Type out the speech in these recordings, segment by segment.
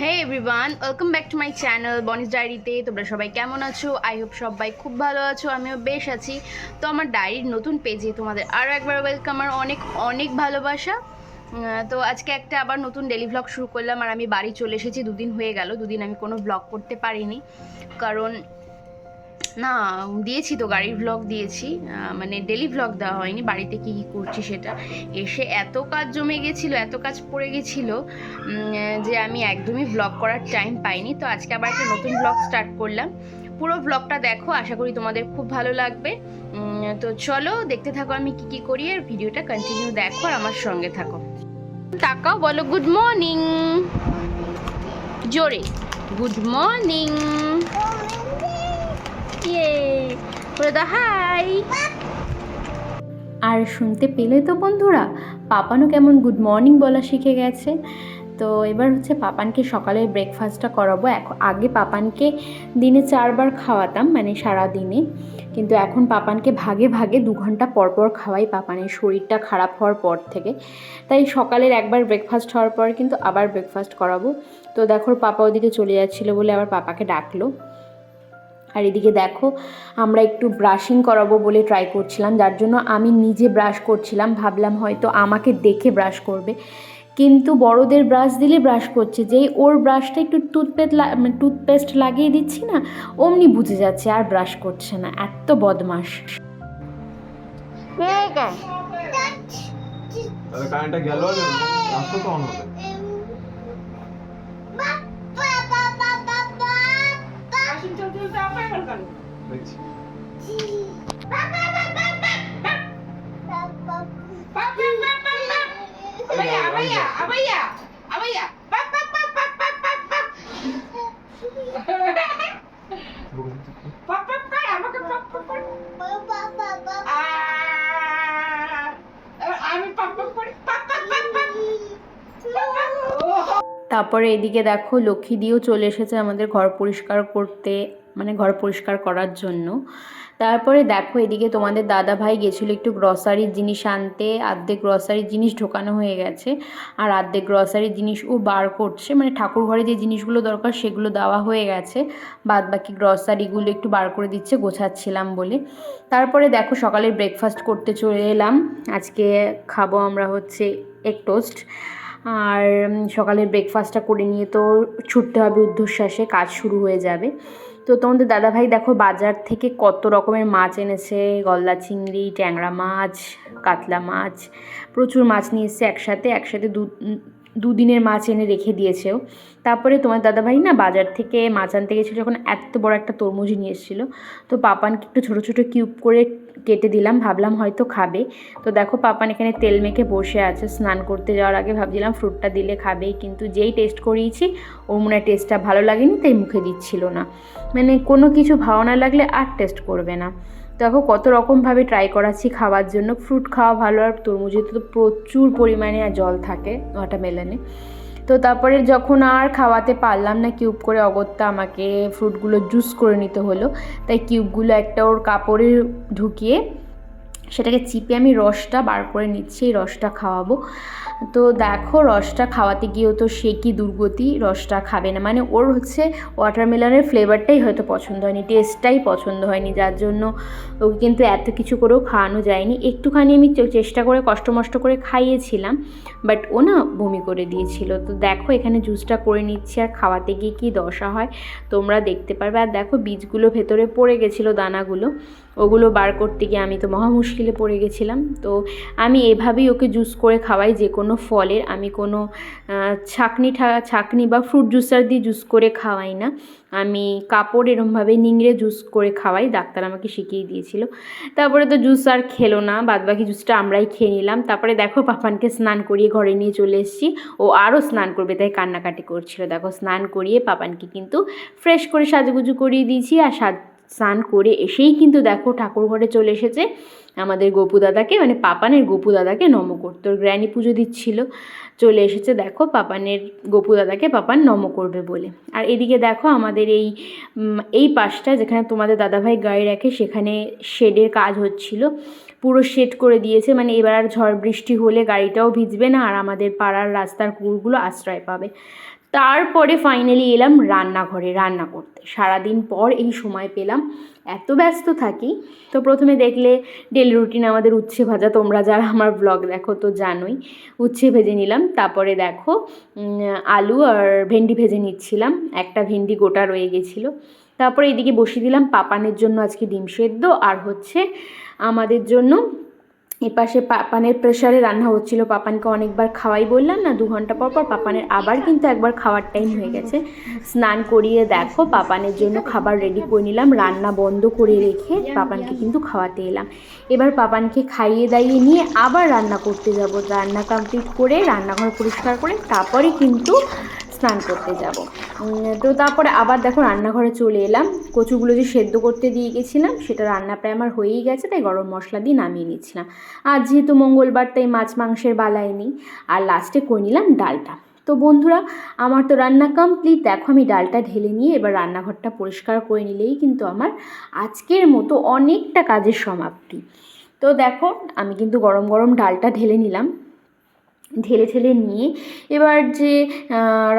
Hey everyone welcome back to my channel বনিস ডায়েরিতে তোমরা সবাই কেমন আছো? আই হোপ সবাই খুব ভালো আছো, আমিও বেশ আছি। তো আমার ডায়েরির নতুন পেজে তোমাদের আরও একবার ওয়েলকাম আর অনেক অনেক ভালোবাসা। তো আজকে একটা আবার নতুন ডেলি ভ্লগ শুরু করলাম, আর আমি বাড়ি চলে এসেছি, দুদিন হয়ে গেল, দুদিন আমি কোনো ব্লগ করতে পারিনি। কারণ না, দিয়েছি তো, গাড়ির ভ্লগ দিয়েছি। মানে ডেলি ভ্লগ দেওয়া হয়নি, বাড়িতে কী কী করছি সেটা। এসে এত কাজ জমে গেছিল, এত কাজ পড়ে গেছিল যে আমি একদমই ভ্লগ করার টাইম পাইনি। তো আজকে আবার একটা নতুন ভ্লগ স্টার্ট করলাম। পুরো ভ্লগটা দেখো, আশা করি তোমাদের খুব ভালো লাগবে। তো চলো, দেখতে থাকো আমি কি কি করি, আর ভিডিওটা কন্টিনিউ দেখো আর আমার সঙ্গে থাকো। তাকাও, বলো গুড মর্নিং জোরে গুড মর্নিং হাই। আর শুনতে পেলে তো বন্ধুরা, পাপানও কেমন গুড মর্নিং বলা শিখে গেছে। তো এবার হচ্ছে পাপানকে সকালে ব্রেকফাস্টটা করাবো। এখন আগে পাপানকে দিনে চারবার খাওয়াতাম মানে সারা দিনে কিন্তু এখন পাপানকে ভাগে ভাগে দু ঘণ্টা পর পর খাওয়াই পাপানের শরীরটা খারাপ হওয়ার পর থেকে। তাই সকালের একবার ব্রেকফাস্ট হওয়ার পর কিন্তু আবার ব্রেকফাস্ট করাবো। তো দেখো, পাপা ওদিকে চলে যাচ্ছিল বলে আবার পাপাকে ডাকলো। আর এদিকে দেখো আমরা একটু ব্রাশিং করাবো বলে ট্রাই করছিলাম যার জন্য আমি নিজে ব্রাশ করছিলাম ভাবলাম হয়তো আমাকে দেখে ব্রাশ করবে। কিন্তু বড়দের ব্রাশ দিলে ব্রাশ করছে যেই ওর ব্রাশটা একটু টুথপেস্ট টুথপেস্ট লাগিয়ে দিচ্ছি না অমনি বুঝে যাচ্ছে আর ব্রাশ করছে না এত বদমাস তাহলে কারেন্টটা গেল রাস্তা তো অন হবে। দেখছি তারপরে এদিকে দেখো লক্ষ্মী দিয়েও চলে এসেছে আমাদের ঘর পরিষ্কার করতে মানে ঘর পরিষ্কার করার জন্য। তারপরে দেখো এদিকে তোমাদের দাদা ভাই গেছিল একটু গ্রসারির জিনিস আনতে। আর্ধেক গ্রসারির জিনিস ঢোকানো হয়ে গেছে। আর আর্ধেক গ্রসারির জিনিস ও বার করছে। মানে ঠাকুর ঘরে যে জিনিসগুলো দরকার সেগুলো দেওয়া হয়ে গেছে। বাদ বাকি গ্রসারিগুলো একটু বার করে দিচ্ছে, গোছাচ্ছিলাম বলে। তারপরে দেখো সকালে ব্রেকফাস্ট করতে চলে এলাম। আজকে খাব আমরা হচ্ছে এক টোস্ট আর সকালের ব্রেকফাস্টটা করে নিয়ে তো ছুটতে হবে ঊর্ধ্বশ্বাসে কাজ শুরু হয়ে যাবে। তো তোমাদের দাদাভাই দেখো বাজার থেকে কত রকমের মাছ এনেছে, গলদা চিংড়ি, ট্যাংরা মাছ, কাতলা মাছ, প্রচুর মাছ নিয়ে এসছে একসাথে একসাথে দু দুদিনের মাছ এনে রেখে দিয়েছেও। তারপরে তোমার দাদাভাই না বাজার থেকে, মাছ আনতে গেছিল যখন এত বড় একটা তরমুজ নিয়ে এসেছিল। তো পাপানকে একটু ছোটো ছোটো কিউব করে কেটে দিলাম, ভাবলাম হয়তো খাবে। তো দেখো পাপান এখানে তেল মেখে বসে আছে, স্নান করতে যাওয়ার আগে ভাবছিলাম ফ্রুটটা দিলে খাবেই, কিন্তু যেই টেস্ট করিয়েছি, ওর মনে টেস্টটা ভালো লাগেনি, তাই মুখে দিচ্ছিল না। মানে কোনো কিছু ভালো না লাগলে আর টেস্ট করবে না। দেখো কত রকমভাবে ট্রাই করাচ্ছি খাওয়ার জন্য। ফ্রুট খাওয়া ভালো আর তরমুজে তো প্রচুর পরিমাণে জল থাকে ওয়াটারমেলনে তো তারপরে যখন আর খাওয়াতে পারলাম না কিউব করে অগত্যা আমাকে ফ্রুটগুলো জুস করে নিতে হলো। তাই কিউবগুলো একটা ওর কাপড়ে ঢুকিয়ে সেটাকে চিপে আমি রসটা বার করে নিচ্ছি, এই রসটা খাওয়াবো। তো দেখো রসটা খাওয়াতে গিয়েও তো সে কি দুর্গতি, রসটা খাবে না। মানে ওর হচ্ছে ওয়াটারমেলনের ফ্লেভারটাই হয়তো পছন্দ হয়নি টেস্টটাই পছন্দ হয়নি, যার জন্য ওকে কিন্তু এত কিছু করেও খাওয়ানো যায়নি। একটুখানি আমি চেষ্টা করে কষ্ট মষ্ট করে খাইয়েছিলাম বাট ও না বমি করে দিয়েছিল। তো দেখো এখানে জুসটা করে নিচ্ছি, আর খাওয়াতে গিয়ে কী দশা হয়, তোমরা দেখতে পারবে। আর দেখো বীজগুলো ভেতরে পড়ে গেছিল দানাগুলো। ওগুলো বার করতে গিয়ে আমি তো মহা মুশকিলে পড়ে গেছিলাম। তো আমি এভাবেই ওকে জুস করে খাওয়াই, যে কোনো ফলের। আমি কোনো ছাকনি ছাকনি বা ফ্রুট জুসার দিয়ে জুস করে খাওয়াই না। আমি কাপড় এরমভাবে নিংড়ে জুস করে খাওয়াই, ডাক্তার আমাকে শিখিয়ে দিয়েছিল। তারপরে তো জুস আর খেলো না, বাদবাকি জুসটা আমরাই খেয়ে নিলাম। তারপরে দেখো পাপানকে স্নান করিয়ে ঘরে নিয়ে চলে এসেছি। ও আরও স্নান করবে, তাই কান্নাকাটি করছিল। দেখো স্নান করিয়ে পাপানকে কিন্তু ফ্রেশ করে সাজুগুজু করিয়ে দিয়েছি আর সাজ স্নান করে এসেই কিন্তু দেখো ঠাকুর ঘরে চলে এসেছে। আমাদের গোপু দাদাকে মানে পাপানের গোপু দাদাকে নম করতে। গ্র্যানি পুজো দিচ্ছিল। চলে এসেছে দেখো পাপানের, গোপু দাদাকে পাপান নম করবে বলে। আর এদিকে দেখো আমাদের এই এই পাশটা যেখানে তোমাদের দাদাভাই গাড়ি রাখে, সেখানে শেডের কাজ হচ্ছিল। পুরো শেড করে দিয়েছে মানে এবার আর ঝড় বৃষ্টি হলে গাড়িটাও ভিজবে না, আর আমাদের পাড়ার রাস্তার কুকুরগুলো আশ্রয় পাবে। তারপরে ফাইনালি এলাম রান্নাঘরে রান্না করতে। সারাদিন পর এই সময় পেলাম, এত ব্যস্ত থাকি। তো প্রথমে দেখলে ডেলি রুটিন আমাদের উচ্ছে ভাজা, তোমরা যারা আমার ব্লগ দেখো তো জানোই। উচ্ছে ভেজে নিলাম, তারপরে দেখো আলু আর ভেন্ডি ভেজে নিচ্ছিলাম। একটা ভেন্ডি গোটা রয়ে গেছিল। তারপরে এদিকে বসিয়ে দিলাম, পাপানের জন্য আজকে ডিম সেদ্ধ, আর হচ্ছে আমাদের জন্য এপাশে পাপানের প্রেশারে রান্না হচ্ছিল। পাপানকে অনেকবার খাওয়াই বললাম না দু ঘণ্টা পর পর পাপানের আবার কিন্তু একবার খাওয়ার টাইম হয়ে গেছে। স্নান করিয়ে দেখো, পাপানের জন্য খাবার রেডি করে নিলাম, রান্না বন্ধ করে রেখে পাপানকে কিন্তু খাওয়াতে এলাম। এবার পাপানকে খাইয়ে দাইয়ে নিয়ে আবার রান্না করতে যাব। রান্না কমপ্লিট করে, রান্নাঘর পরিষ্কার করে, তারপরে কিন্তু স্নান করতে যাব। তো তারপরে আবার দেখো রান্নাঘরে চলে এলাম। কচুগুলো যে সেদ্ধ করতে দিয়ে গেছিলাম, সেটা রান্না প্রায় আমার হয়েই গেছে, তাই গরম মশলা দিয়ে নামিয়ে নিচ্ছিলাম। আর যেহেতু মঙ্গলবার, তাই মাছ মাংসের বালাই নেই, আর লাস্টে করে নিলাম ডালটা। তো বন্ধুরা, আমার তো রান্না কমপ্লিট দেখো আমি ডালটা ঢেলে নিয়ে এবার রান্নাঘরটা পরিষ্কার করে নিলেই কিন্তু আমার আজকের মতো অনেকটা কাজের সমাপ্তি। তো দেখো, আমি কিন্তু গরম গরম ডালটা ঢেলে নিলাম। ঢেলে ঠেলে নিয়ে এবার যে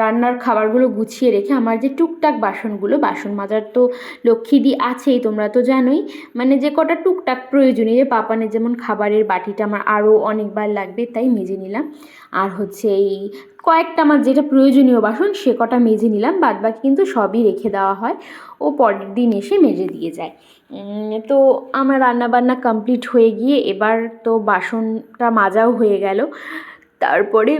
রান্নার খাবারগুলো গুছিয়ে রেখে আমার যে টুকটাক বাসনগুলো, বাসন মাজার তো লক্ষ্মীদি আছেই, তোমরা তো জানোই। মানে যে কটা টুকটাক প্রয়োজনীয় যে পাপানের যেমন খাবারের বাটিটা আমার আরও অনেকবার লাগবে, তাই মেজে নিলাম। আর হচ্ছে এই কয়েকটা আমার যেটা প্রয়োজনীয় বাসন, সে কটা মেজে নিলাম বাদ বাকি কিন্তু সবই রেখে দেওয়া হয়। ও পরের দিন এসে মেজে দিয়ে যায়। তো আমার রান্নাবান্না কমপ্লিট হয়ে গিয়ে এবার তো বাসনটা মাজাও হয়ে গেল। তারপরে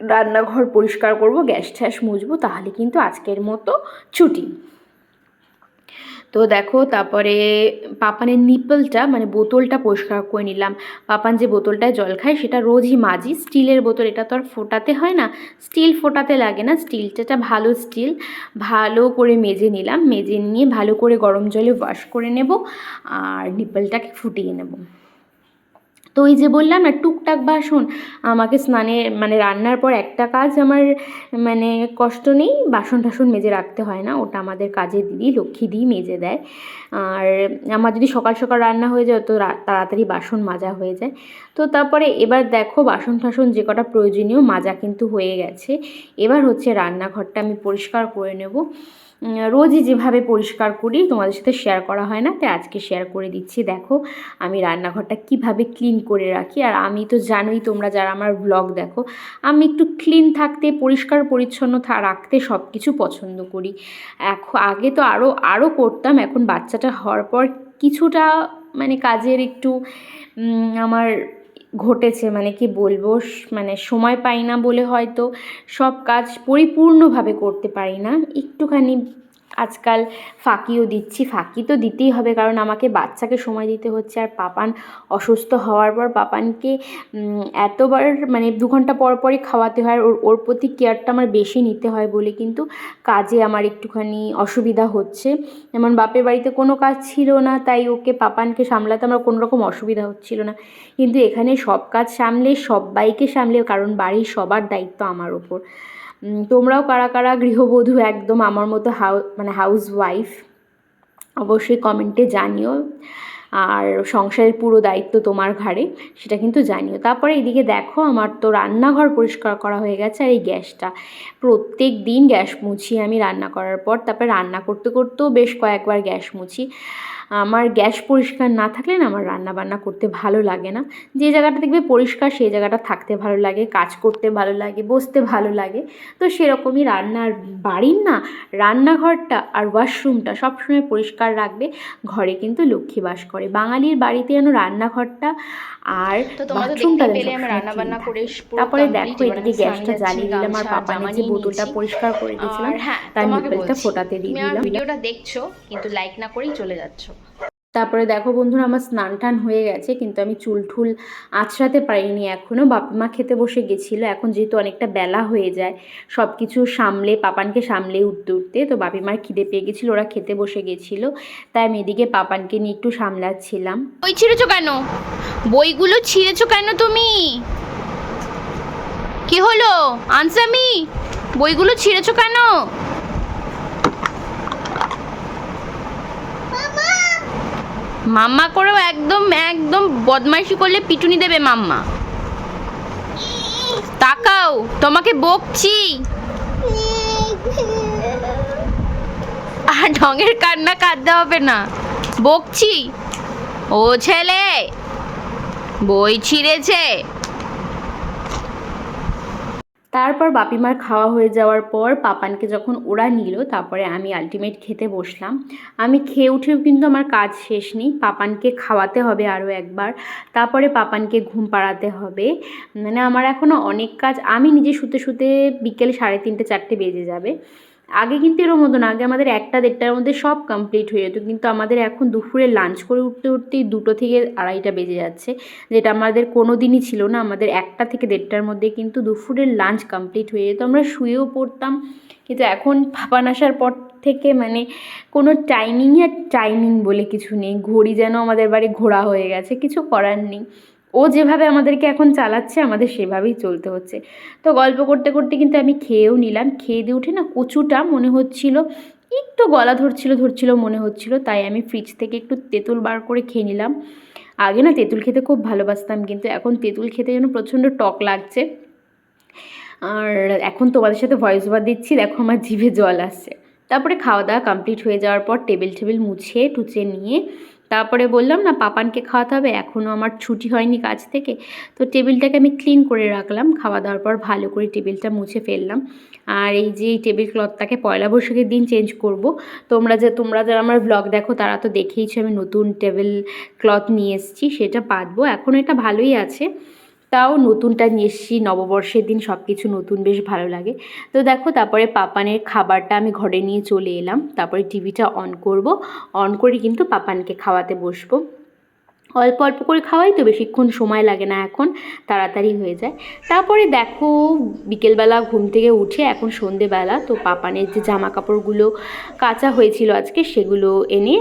রান্নাঘর পরিষ্কার করব, গ্যাস ট্যাস মুছবো, তাহলে কিন্তু আজকের মতো ছুটি। তো দেখো, তারপরে পাপানের নিপলটা মানে বোতলটা পরিষ্কার করে নিলাম। পাপান যে বোতলটায় জল খায়, সেটা রোজই মাজি। স্টিলের বোতল, এটা তো আর ফোটাতে হয় না। স্টিল ফোটাতে লাগে না, স্টিলটা ভালো স্টিল। ভালো করে মেজে নিলাম। মেজে নিয়ে ভালো করে গরম জলে ওয়াশ করে নেব আর নিপলটাকে ফুটিয়ে নেব। তো ওই যে বললাম না, টুকটাক বাসন, আমাকে স্নানে মানে রান্নার পর একটা কাজ আমার মানে কষ্ট নেই, বাসন টাসন মেজে রাখতে হয় না, ওটা আমাদের কাজে দিদি, লক্ষ্মী দিই মেজে দেয়। আর আমার যদি সকাল সকাল রান্না হয়ে যায়, তো তাড়াতাড়ি বাসন মাজা হয়ে যায়। তো তারপরে এবার দেখো, বাসন টাসন যে কটা প্রয়োজনীয় মাজা কিন্তু হয়ে গেছে। এবার হচ্ছে রান্নাঘরটা আমি পরিষ্কার করে নেব। রোজই যেভাবে পরিষ্কার করি, তোমাদের সাথে শেয়ার করা হয় না, তাই আজকে শেয়ার করে দিচ্ছি। দেখো, আমি রান্নাঘরটা কীভাবে ক্লিন করে রাখি, আর আমি তো জানোই তোমরা যারা আমার ব্লগ দেখো, আমি একটু ক্লিন থাকতে, পরিষ্কার, পরিচ্ছন্ন রাখতে সব কিছু পছন্দ করি। এখন আগে তো আরও আরও করতাম, এখন বাচ্চাটা হওয়ার পর কিছুটা মানে কাজের একটু আমার ঘটেছে মানে কি বলব মানে সময় পাই না বলে হয়তো সব কাজ পরিপূর্ণভাবে করতে পারি না। একটুখানি আজকাল ফাঁকিও দিচ্ছি, ফাঁকি তো দিতেই হবে কারণ আমাকে বাচ্চাকে সময় দিতে হচ্ছে আর পাপান অসুস্থ হওয়ার পর পাপানকে এতবার মানে দু ঘণ্টা পর পরই খাওয়াতে হয় ওর ওর প্রতি কেয়ারটা আমার বেশি নিতে হয় বলে কিন্তু কাজে আমার একটুখানি অসুবিধা হচ্ছে। যেমন বাপের বাড়িতে কোনো কাজ ছিল না, তাই ওকে পাপানকে সামলাতে আমার কোনো রকম অসুবিধা হচ্ছিল না। কিন্তু এখানে সব কাজ সামলে, সবাইকে সামলে কারণ বাড়ির সবার দায়িত্ব আমার ওপর। তোমরাও কারা কারা গৃহবধূ একদম আমার মতো হাউ মানে হাউস ওয়াইফ অবশ্যই কমেন্টে জানিও। আর সংসারের পুরো দায়িত্ব তোমার ঘাড়ে, সেটা কিন্তু জানিও। তারপরে এদিকে দেখো, আমার তো রান্নাঘর পরিষ্কার করা হয়ে গেছে আর এই গ্যাসটা। প্রত্যেক দিন গ্যাস মুছি আমি রান্না করার পর, তারপরে রান্না করতে করতেও বেশ কয়েকবার গ্যাস মুছি। আমার গ্যাস পরিষ্কার না থাকলে না আমার রান্না বান্না করতে ভালো লাগে না। যে জায়গাটা দেখবে পরিষ্কার, সেই জায়গাটা থাকতে ভালো লাগে, কাজ করতে ভালো লাগে, বসতে ভালো লাগে। তো সেরকমই রান্নার বাড়ির না, রান্নাঘরটা আর ওয়াশরুমটা সবসময় পরিষ্কার রাখবে, ঘরে কিন্তু লক্ষ্মী বাস করে। বাঙালির বাড়িতে যেন রান্নাঘরটা আর বাথরুমটা করে তারপরে দেখো এদিকে গ্যাসটা জ্বালিয়ে দিলাম আর পাপা যে বোতলটা পরিষ্কার করে দিয়েছিলাম হ্যাঁ তার নিপেলটা ফোটাতে দিয়ে দিলাম। ভিডিওটা দেখছ কিন্তু লাইক না করেই চলে যাচ্ছো। তারপরে দেখো বন্ধুরা আমার স্নান টান হয়ে গেছে, কিন্তু আমি চুল ঠুল আঁচড়াতে পারিনি এখনও বাপ মা খেতে বসে গেছিল, এখন যেহেতু অনেকটা বেলা হয়ে যায় সব কিছু সামলে, পাপানকে সামলে উঠতে উঠতে, তো বাপি মার খিদে পেয়ে গেছিল, ওরা খেতে বসে গেছিল, তাই আমি এদিকে পাপানকে নিয়ে একটু সামলাচ্ছিলাম। বই ছিঁড়েছো কেন? বইগুলো ছিঁড়েছো কেন তুমি? কি হলো? আনসামি বইগুলো ছিঁড়েছো কেন? মাম্মা করেও একদম একদম বদমাইশি করলে পিটুনি দেবে মাম্মা। তাকাও, তোমাকে বকছি। আর ঢঙের কান্না কাঁদতে হবে না। বকছি। ও ছেলে, বই ছিঁড়েছে। তারপর বাপিমার খাওয়া হয়ে যাওয়ার পর পাপানকে যখন ওরা নিল, তারপরে আমি আলটিমেট খেতে বসলাম। আমি খেয়ে উঠেও কিন্তু আমার কাজ শেষ নেই। পাপানকে খাওয়াতে হবে আরও একবার। তারপরে পাপানকে ঘুম পাড়াতে হবে। মানে আমার এখনও অনেক কাজ। আমি নিজে শুতে শুতে বিকেল সাড়ে তিনটে, চারটে বেজে যাবে। আগে কিন্তু এরকম হতো না, আগে আমাদের একটা দেড়টার মধ্যে সব কমপ্লিট হয়ে যেত, কিন্তু আমাদের এখন দুপুরে লাঞ্চ করে উঠতে উঠতেই দুটো থেকে আড়াইটা বেজে যাচ্ছে, যেটা আমাদের কোনো দিনই ছিল না, আমাদের একটা থেকে দেড়টার মধ্যে কিন্তু দুপুরের লাঞ্চ কমপ্লিট হয়ে যেত, আমরা শুয়েও পড়তাম, কিন্তু এখন পাপান আসার পর থেকে মানে কোনো টাইমিং আর টাইমিং বলে কিছু নেই, ঘড়ি যেন আমাদের বাড়ি ঘোরা হয়ে গেছে, কিছু করার নেই। ও যেভাবে আমাদেরকে এখন চালাচ্ছে, আমাদের সেভাবেই চলতে হচ্ছে। তো গল্প করতে করতে কিন্তু আমি খেয়েও নিলাম। খেয়ে দিয়ে উঠে না কচুটা মনে হচ্ছিল, একটু গলা ধরছিল ধরছিল মনে হচ্ছিল, তাই আমি ফ্রিজ থেকে একটু তেঁতুল বার করে খেয়ে নিলাম। আগে না তেঁতুল খেতে খুব ভালোবাসতাম, কিন্তু এখন তেঁতুল খেতে যেন প্রচণ্ড টক লাগছে। আর এখন তোমাদের সাথে ভয়েস ওভার দিচ্ছি, দেখো আমার জিভে জল আসছে। তারপরে খাওয়া দাওয়া কমপ্লিট হয়ে যাওয়ার পর টেবিল টেবিল মুছে টুচে নিয়ে তারপরে বললাম, না, পাপানকে খাওয়াতে হবে। এখনও আমার ছুটি হয়নি কাজ থেকে। তো টেবিলটাকে আমি ক্লিন করে রাখলাম। খাওয়া দাওয়ার পর ভালো করে টেবিলটা মুছে ফেললাম। আর এই যে এই টেবিল ক্লথটাকে পয়লা বৈশাখের দিন চেঞ্জ করব, তোমরা যে, তোমরা যারা আমার ব্লগ দেখো, তারা তো দেখেইছো আমি নতুন টেবিল ক্লথ নিয়ে এসেছি, সেটা পাতবো এখন এটা ভালোই আছে। তাও নতুনটা নিয়ে এসেছি, নববর্ষের দিন সব কিছু নতুন, বেশ ভালো লাগে। তো দেখো, তারপরে পাপানের খাবারটা আমি ঘরে নিয়ে চলে এলাম। তারপরে টিভিটা অন করব। অন করে কিন্তু পাপানকে খাওয়াতে বসবো। অল্প অল্প করে খাওয়াই তো বেশিক্ষণ সময় লাগে না এখন, তাড়াতাড়ি হয়ে যায়। তারপরে দেখো, বিকেলবেলা ঘুম থেকে উঠে এখন সন্ধেবেলা, তো পাপানের যে জামা কাপড়গুলো কাঁচা হয়েছিল আজকে, সেগুলো এনে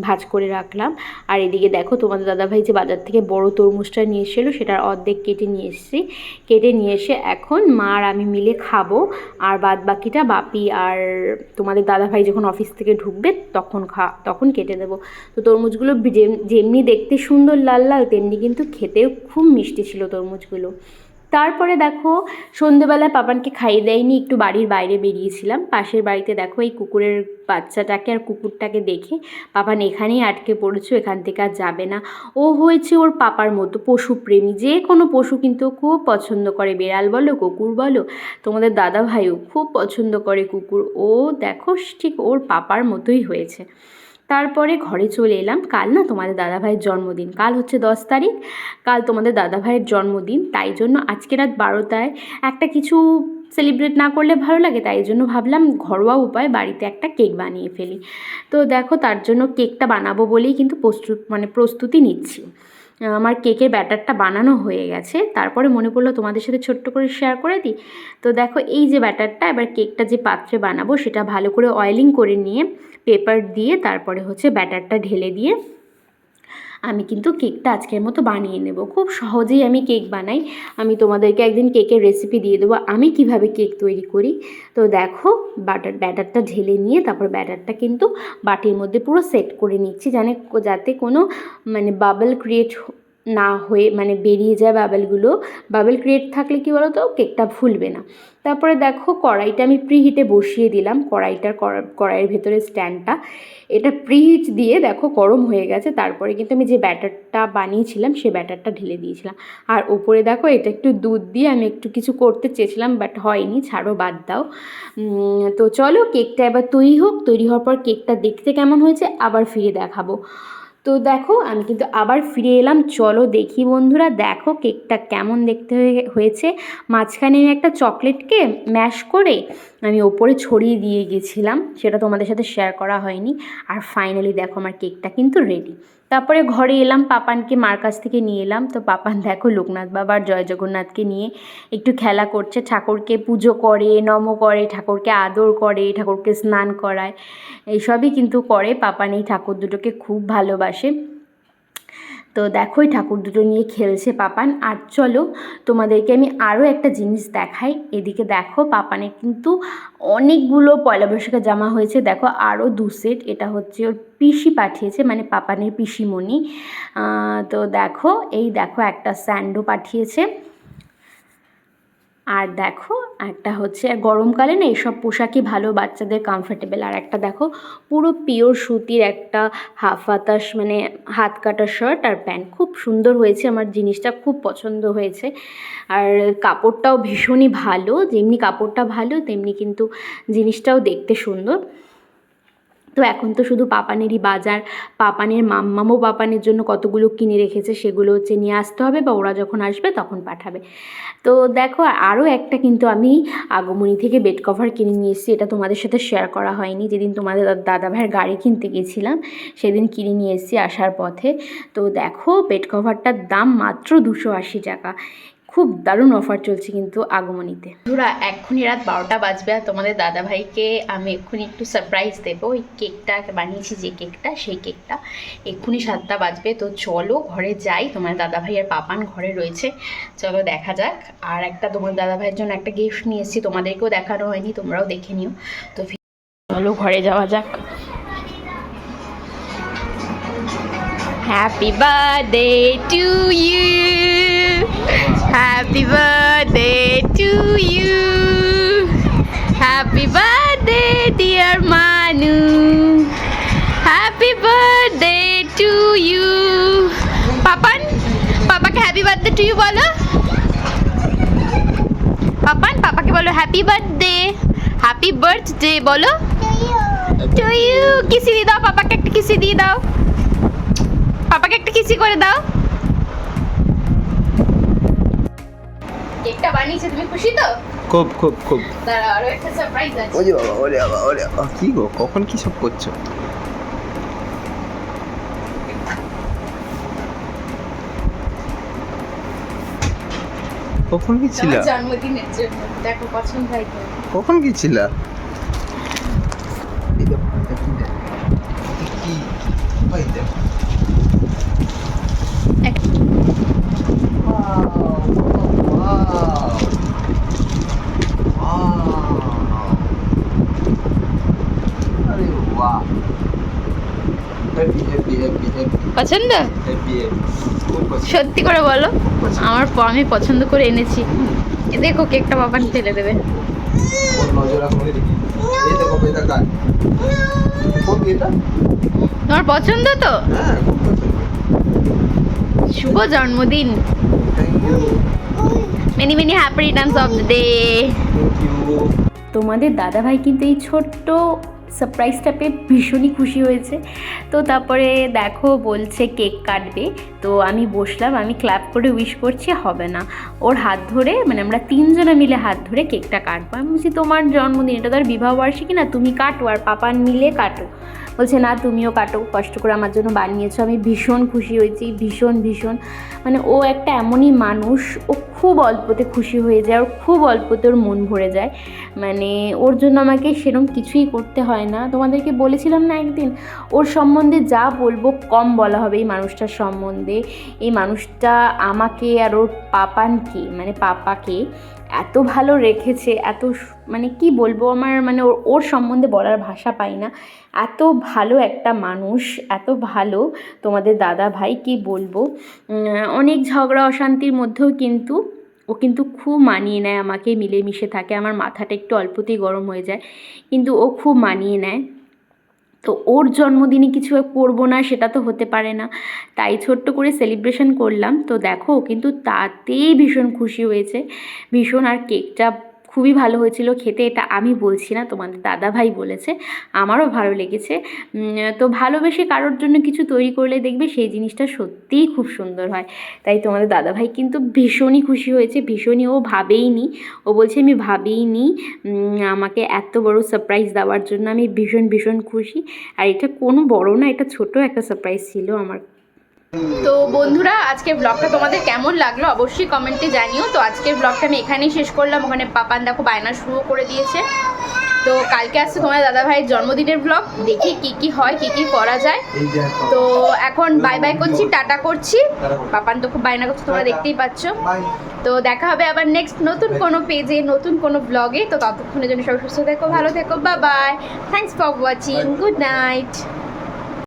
ভাজ করে রাখলাম। আর এদিকে দেখো তোমাদের দাদাভাই যে বাজার থেকে বড় তরমুজটা নিয়ে এসেছিল, সেটার অর্ধেক কেটে নিয়ে এসেছি। কেটে নিয়ে এসে এখন মা আর আমি মিলে খাব। আর বাদ বাকিটা বাপি আর তোমাদের দাদাভাই যখন অফিস থেকে ঢুকবে, তখন খা, তখন কেটে দেবো। তো তরমুজগুলো যেম- যেমনি দেখতে সুন্দর লাল লাল, তেমনি কিন্তু খেতেও খুব মিষ্টি ছিল তরমুজগুলো। তারপরে দেখো, সন্ধেবেলায় পাপানকে খাইয়ে দেয়নি, একটু বাড়ির বাইরে বেরিয়েছিলাম। পাশের বাড়িতে দেখো, এই কুকুরের বাচ্চাটাকে আর কুকুরটাকে দেখে পাপান এখানেই আটকে পড়েছো, এখান থেকে আর যাবে না। ও হয়েছে ওর পাপার মতো পশুপ্রেমী, যে কোনো পশু কিন্তু খুব পছন্দ করে। বেড়াল বলো, কুকুর বলো, তোমাদের দাদা ভাইও খুব পছন্দ করে কুকুর। ও দেখো, ঠিক ওর পাপার মতোই হয়েছে। তারপরে ঘরে চলে এলাম। কাল না তোমাদের দাদাভাইয়ের জন্মদিন। কাল হচ্ছে দশ তারিখ। কাল তোমাদের দাদাভাইয়ের জন্মদিন। তাই জন্য আজকে রাত বারোটায় একটা কিছু সেলিব্রেট না করলে ভালো লাগে। তাই জন্য ভাবলাম ঘরোয়া উপায় বাড়িতে একটা কেক বানিয়ে ফেলি। তো দেখো তার জন্য কেকটা বানাবো বলেই কিন্তু প্রস্তুত মানে প্রস্তুতি নিচ্ছি। আমার কেকের ব্যাটারটা বানানো হয়ে গেছে। তারপরে মনে পড়ল তোমাদের সাথে ছোট্ট করে শেয়ার করে দিই। তো দেখো, এই যে ব্যাটারটা, এবার কেকটা যে পাত্রে বানাবো, সেটা ভালো করে অয়েলিং করে নিয়ে পেপার দিয়ে, তারপরে হচ্ছে ব্যাটারটা ঢেলে দিয়ে আমি কিন্তু কেকটা আজকের মতো বানিয়ে নেব। খুব সহজেই আমি কেক বানাই। আমি তোমাদেরকে একদিন কেকের রেসিপি দিয়ে দেবো। আমি কীভাবে কেক তৈরি করি? তো দেখো, বাটার, ব্যাটারটা ঢেলে নিয়ে তারপর ব্যাটারটা কিন্তু বাটির মধ্যে পুরো সেট করে নিচ্ছি। যেন যাতে কোনো মানে বাবল ক্রিয়েট না হয়ে মানে বেরিয়ে যায় বাবেলগুলো। বাবেল ক্রিয়েট থাকলে কি বলো তো কেকটা ফুলবে না। তারপরে দেখো কড়াইটা আমি প্রিহিটে বসিয়ে দিলাম। কড়াইটার কড়া- কড়াইয়ের ভেতরে স্ট্যান্ডটা এটা প্রিহিট দিয়ে দেখো গরম হয়ে গেছে। তারপরে কিন্তু আমি যে ব্যাটারটা বানিয়েছিলাম, সে ব্যাটারটা ঢেলে দিয়েছিলাম। আর ওপরে দেখো এটা একটু দুধ দিয়ে আমি একটু কিছু করতে চেয়েছিলাম বাট হয়নি। ছাড়ো, বাদ দাও। তো চলো, কেকটা এবার তৈরি হোক। তৈরি হওয়ার পর কেকটা দেখতে কেমন হয়েছে? আবার ফিরে দেখাবো। তো দেখো, আমি কিন্তু আবার ফিরে এলাম। চলো দেখি বন্ধুরা, দেখো কেকটা কেমন দেখতে হয়ে- হয়েছে। মাঝখানে আমি একটা চকলেটকে ম্যাশ করে আমি ওপরে ছড়িয়ে দিয়ে গেছিলাম, সেটা তোমাদের সাথে শেয়ার করা হয়নি। আর ফাইনালি দেখো আমার কেকটা কিন্তু রেডি তারপরে ঘরে এলাম, পাপানকে মার কাছ থেকে নিয়ে এলাম। তো পাপান দেখো লোকনাথ বাবার, জয় জগন্নাথকে নিয়ে একটু খেলা করছে। ঠাকুরকে পুজো করে, নম করে, ঠাকুরকে আদর করে, ঠাকুরকে স্নান করায়, এইসবই কিন্তু করে। পাপান এই ঠাকুর দুটোকে খুব ভালোবাসে। তো দেখো ওই ঠাকুর দুটো নিয়ে খেলছে পাপান। আর চলো, তোমাদেরকে আমি আরও একটা জিনিস দেখাই। এদিকে দেখো পাপানের কিন্তু অনেকগুলো পয়লা বৈশাখের জামা হয়েছে। দেখো আরও দু সেট। এটা হচ্ছে ওর পিসি পাঠিয়েছে মানে পাপানের পিসিমণি। তো দেখো, এই দেখো একটা স্যান্ডো পাঠিয়েছে। আর দেখো, একটা হচ্ছে গরমকালে না এইসব পোশাকই ভালো বাচ্চাদের কমফর্টেবল আর একটা দেখো, পুরো পিওর সুতির একটা হাফ হাতাস মানে হাত কাটা শার্ট আর প্যান্ট খুব সুন্দর হয়েছে, আমার জিনিসটা খুব পছন্দ হয়েছে। আর কাপড়টাও ভীষণই ভালো, যেমনি কাপড়টা ভালো, তেমনি কিন্তু জিনিসটাও দেখতে সুন্দর। তো এখন তো শুধু পাপানেরই বাজার, পাপানের মাম্মামও পাপানের জন্য কতগুলো কিনে রেখেছে সেগুলো হচ্ছে নিয়ে আসতে হবে বা ওরা যখন আসবে তখন পাঠাবে। তো দেখো, আরও একটা কিন্তু আমি আগমনী থেকে বেড কভার কিনে নিয়ে এসেছি, এটা তোমাদের সাথে শেয়ার করা হয়নি। যেদিন তোমাদের দাদা ভাইয়ের গাড়ি কিনতে গেছিলাম, সেদিন কিনে নিয়ে এসেছি আসার পথে। তো দেখো বেড কভারটার দাম মাত্র দুশো আশি টাকা। খুব দারুণ অফার চলছে কিন্তু আগমনীতে। বন্ধুরা, এক্ষুনি রাত বারোটা বাজবে আর তোমাদের দাদা ভাইকে আমি এক্ষুনি একটু সারপ্রাইজ দেবো। ওই কেকটা বানিয়েছি, যে কেকটা, সেই কেকটা এক্ষুনি সাতটা বাজবে। তো চলো ঘরে যাই। তোমার দাদা ভাই আর পাপান ঘরে রয়েছে। চলো দেখা যাক। আর একটা তোমার দাদা ভাইয়ের জন্য একটা গিফট নিয়ে এসেছি। তোমাদেরকেও দেখানো হয়নি, তোমরাও দেখে নিও। তো চলো ঘরে যাওয়া যাক। Happy birthday to you happy birthday to you happy birthday dear Manu happy birthday to you Papan পাপাকে হ্যাপি বার্থডে টু ইউ বলো। পাপান পাপাকে বলো হ্যাপি বার্থডে হ্যাপি বার্থডে বলো। টু ইউ কিসি দিয়ে দাও, পাপাকে একটা কিসি দিয়ে দাও। পাপাকে একটা কিসি করে দাও। কেকটা বানিয়েছে তুমি খুশি তো? খুব খুব খুব। আরও একটা সারপ্রাইজ আছে। ওরে বাবা ওরে বাবা ওরে কি গো কখন কি সব করছ? কখন কি ছিল জন্মদিনের জন্য দেখো পছন্দ হয় কখন কি ছিল এই দেখো, এটা কি দেখো? এটা কি ওই দেখো। এক- Wow, wow. Wow. আরে বাহ হ্যাপি হ্যাপি হ্যাপি হ্যাপি পছন্দ। সত্যি করে বলো। আমার আমি পছন্দ করে এনেছি। দেখো, কেকটা বাবান ফেলে দেবে। তোমার পছন্দ তো? শুভ জন্মদিন। Many many happy returns of the day তোমাদের দাদাভাই কিন্তু এই ছোট্ট সারপ্রাইজটা পেয়ে ভীষণই খুশি হয়েছে। তো তারপরে দেখো বলছে কেক কাটবে। তো আমি বসলাম, আমি ক্ল্যাপ করে উইশ করছি, হবে না। ওর হাত ধরে মানে আমরা তিনজনে মিলে হাত ধরে কেকটা কাটবো। আমি বলছি, তোমার জন্মদিন, এটা তো আর বিবাহ বার্ষিকী না, তুমি কাটো আর পাপান মিলে কাটো। বলছে, না, তুমিও কাটো, কষ্ট করে আমার জন্য বানিয়েছো, আমি ভীষণ খুশি হয়েছি, ভীষণ ভীষণ। মানে ও একটা এমনই মানুষ, ও খুব অল্পতে খুশি হয়ে যায়, ওর খুব অল্পতে ওর মন ভরে যায়। মানে ওর জন্য আমাকে সেরকম কিছুই করতে হয় না। তোমাদেরকে বলেছিলাম না একদিন, ওর সম্বন্ধে যা বলব কম বলা হবে এই মানুষটার সম্বন্ধে। এই মানুষটা আমাকে আর ওর পাপানকে মানে পাপাকে এত ভালো রেখেছে, এত মানে কি বলব আমার মানে ওর সম্বন্ধে বলার ভাষা পাই না। এত ভালো একটা মানুষ, এত ভালো তোমাদের দাদা ভাই কি বলব? অনেক ঝগড়া, অশান্তির মধ্যেও কিন্তু ও কিন্তু খুব মানিয়ে নেয় আমাকে, মিলেমিশে থাকে, আমার মাথাটা একটু অল্পতেই গরম হয়ে যায়, কিন্তু ও খুব মানিয়ে নেয়। তো ওর জন্মদিনে কিছু করব না, সেটা তো হতে পারে না। তাই ছোট্ট করে সেলিব্রেশন করলাম। তো দেখো কিন্তু তাতেই ভীষণ খুশি হয়েছে। ভীষণ, আর কেকটা খুবই ভালো হয়েছিল খেতে এটা আমি বলছি না তোমাদের দাদা ভাই বলেছে আমারও ভালো লেগেছে। তো ভালোবেসে কারোর জন্য কিছু তৈরি করলে দেখবে সেই জিনিসটা সত্যিই খুব সুন্দর হয়। তাই তোমাদের দাদাভাই কিন্তু ভীষণই খুশি হয়েছে ভীষণই ও ভাবেইনি ও বলছে আমি ভাবেইনি উম, আমাকে এত বড় সারপ্রাইজ দেওয়ার জন্য আমি ভীষণ ভীষণ খুশি। আর এটা কোনো বড় না এটা ছোট একটা সারপ্রাইজ ছিল আমার। তো বন্ধুরা, আজকের ব্লগটা তোমাদের কেমন লাগল অবশ্যই কমেন্টে জানিও। তো আজকের ব্লগটা আমি এখানেই শেষ করলাম। ওখানে পাপান দেখো বায়না শুরু করে দিয়েছে। তো কালকে আসছে তোমার দাদা ভাইয়ের জন্মদিনের ব্লগ দেখি কি কি হয়, কি কি করা যায়। তো এখন বাই বাই করছি, টাটা করছি। পাপান তো খুব বায়না করছে, তোমরা দেখতেই পাচ্ছ। তো দেখা হবে আবার নেক্সট নতুন কোনো পেজে নতুন কোনো ব্লগে তো ততক্ষণের জন্য সব সুস্থ থেকো, ভালো থেকো বা bye thanks for watching good night